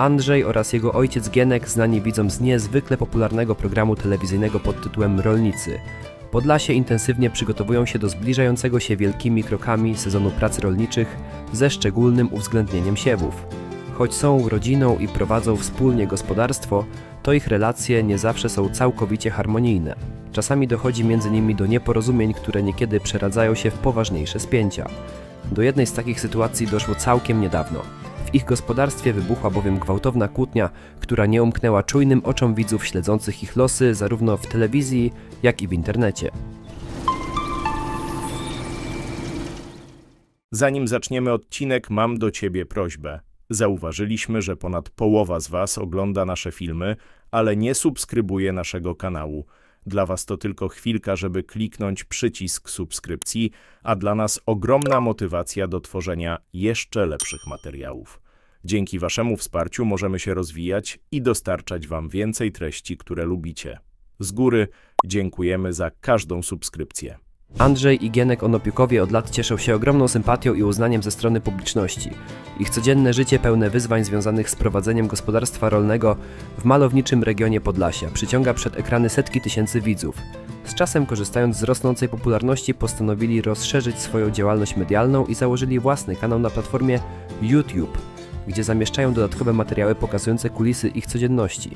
Andrzej oraz jego ojciec Gienek znani widzom z niezwykle popularnego programu telewizyjnego pod tytułem Rolnicy. Podlasie intensywnie przygotowują się do zbliżającego się wielkimi krokami sezonu prac rolniczych ze szczególnym uwzględnieniem siewów. Choć są rodziną i prowadzą wspólnie gospodarstwo, to ich relacje nie zawsze są całkowicie harmonijne. Czasami dochodzi między nimi do nieporozumień, które niekiedy przeradzają się w poważniejsze spięcia. Do jednej z takich sytuacji doszło całkiem niedawno. W ich gospodarstwie wybuchła bowiem gwałtowna kłótnia, która nie umknęła czujnym oczom widzów śledzących ich losy zarówno w telewizji, jak i w internecie. Zanim zaczniemy odcinek, mam do Ciebie prośbę. Zauważyliśmy, że ponad połowa z Was ogląda nasze filmy, ale nie subskrybuje naszego kanału. Dla Was to tylko chwilka, żeby kliknąć przycisk subskrypcji, a dla nas ogromna motywacja do tworzenia jeszcze lepszych materiałów. Dzięki Waszemu wsparciu możemy się rozwijać i dostarczać Wam więcej treści, które lubicie. Z góry dziękujemy za każdą subskrypcję. Andrzej i Gienek Onopiukowie od lat cieszą się ogromną sympatią i uznaniem ze strony publiczności. Ich codzienne życie pełne wyzwań związanych z prowadzeniem gospodarstwa rolnego w malowniczym regionie Podlasia przyciąga przed ekrany setki tysięcy widzów. Z czasem, korzystając z rosnącej popularności, postanowili rozszerzyć swoją działalność medialną i założyli własny kanał na platformie YouTube, gdzie zamieszczają dodatkowe materiały pokazujące kulisy ich codzienności,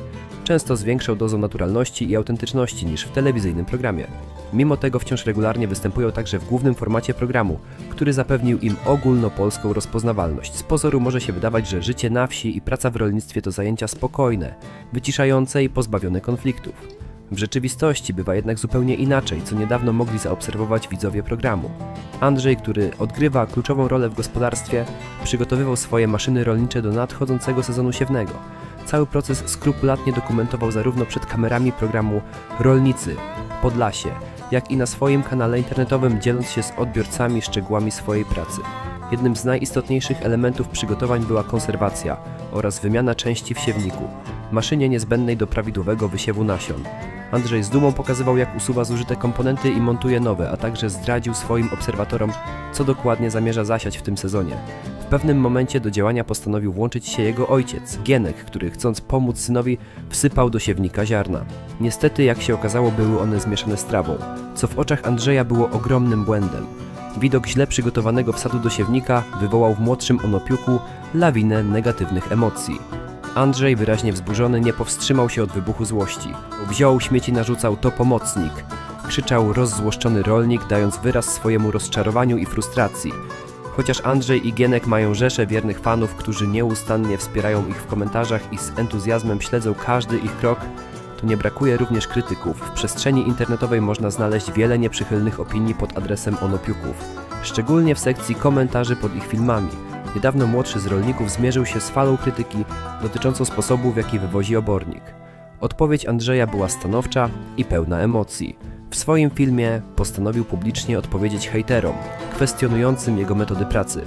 często z większą dozą naturalności i autentyczności niż w telewizyjnym programie. Mimo tego wciąż regularnie występują także w głównym formacie programu, który zapewnił im ogólnopolską rozpoznawalność. Z pozoru może się wydawać, że życie na wsi i praca w rolnictwie to zajęcia spokojne, wyciszające i pozbawione konfliktów. W rzeczywistości bywa jednak zupełnie inaczej, co niedawno mogli zaobserwować widzowie programu. Andrzej, który odgrywa kluczową rolę w gospodarstwie, przygotowywał swoje maszyny rolnicze do nadchodzącego sezonu siewnego. Cały proces skrupulatnie dokumentował zarówno przed kamerami programu Rolnicy, Podlasie, jak i na swoim kanale internetowym, dzieląc się z odbiorcami szczegółami swojej pracy. Jednym z najistotniejszych elementów przygotowań była konserwacja oraz wymiana części w siewniku, maszynie niezbędnej do prawidłowego wysiewu nasion. Andrzej z dumą pokazywał, jak usuwa zużyte komponenty i montuje nowe, a także zdradził swoim obserwatorom, co dokładnie zamierza zasiać w tym sezonie. W pewnym momencie do działania postanowił włączyć się jego ojciec, Gienek, który chcąc pomóc synowi, wsypał do siewnika ziarna. Niestety, jak się okazało, były one zmieszane z trawą, co w oczach Andrzeja było ogromnym błędem. Widok źle przygotowanego wsadu do siewnika wywołał w młodszym Onopiuku lawinę negatywnych emocji. Andrzej, wyraźnie wzburzony, nie powstrzymał się od wybuchu złości. Wziął śmieci narzucał to pomocnik. Krzyczał rozzłoszczony rolnik, dając wyraz swojemu rozczarowaniu i frustracji. Chociaż Andrzej i Gienek mają rzesze wiernych fanów, którzy nieustannie wspierają ich w komentarzach i z entuzjazmem śledzą każdy ich krok, to nie brakuje również krytyków. W przestrzeni internetowej można znaleźć wiele nieprzychylnych opinii pod adresem Onopiuków, szczególnie w sekcji komentarzy pod ich filmami. Niedawno młodszy z rolników zmierzył się z falą krytyki dotyczącą sposobu, w jaki wywozi obornik. Odpowiedź Andrzeja była stanowcza i pełna emocji. W swoim filmie postanowił publicznie odpowiedzieć hejterom, kwestionującym jego metody pracy.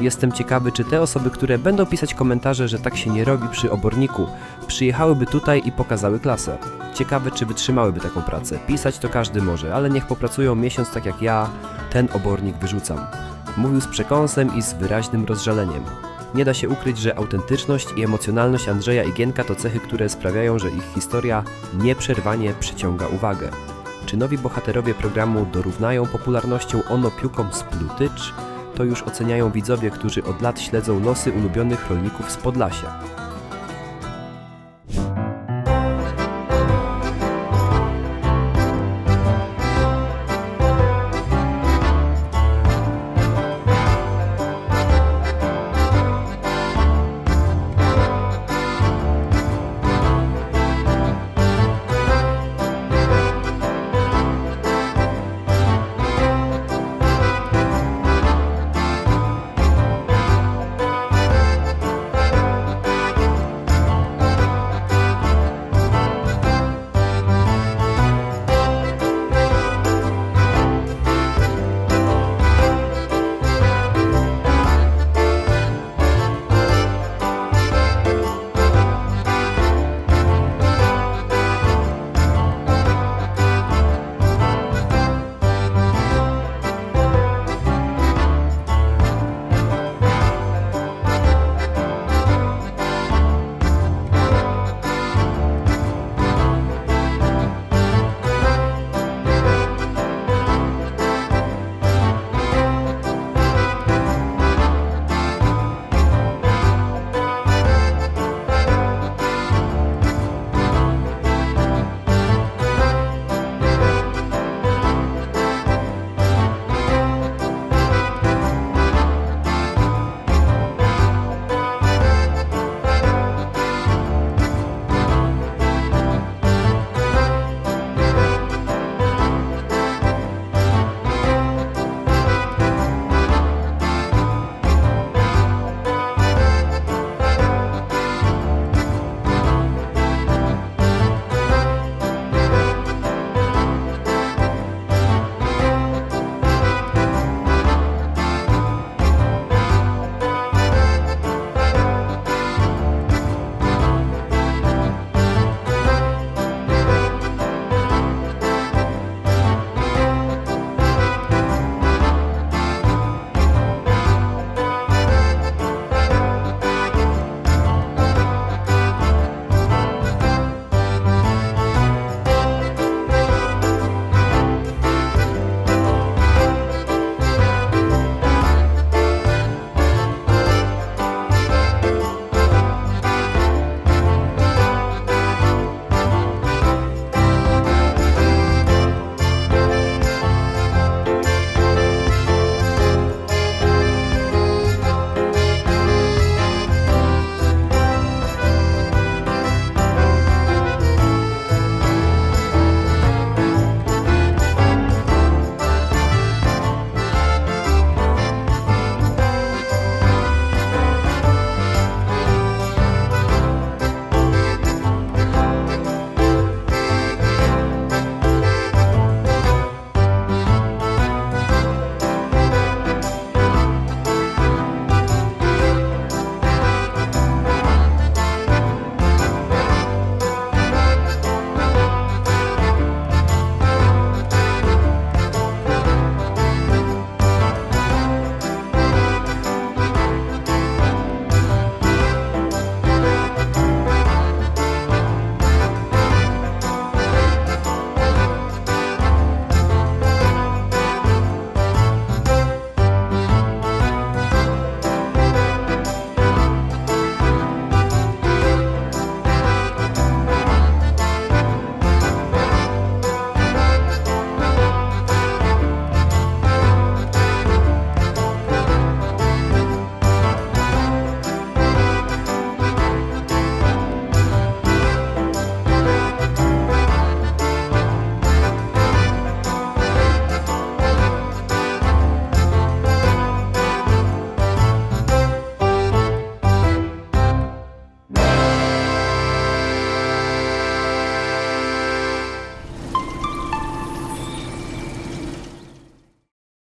Jestem ciekawy, czy te osoby, które będą pisać komentarze, że tak się nie robi przy oborniku, przyjechałyby tutaj i pokazały klasę. Ciekawe, czy wytrzymałyby taką pracę. Pisać to każdy może, ale niech popracują miesiąc tak jak ja, ten obornik wyrzucam. Mówił z przekąsem i z wyraźnym rozżaleniem. Nie da się ukryć, że autentyczność i emocjonalność Andrzeja i Gienka to cechy, które sprawiają, że ich historia nieprzerwanie przyciąga uwagę. Czy nowi bohaterowie programu dorównają popularnością onopiukom z Plutycz? To już oceniają widzowie, którzy od lat śledzą losy ulubionych rolników z Podlasia.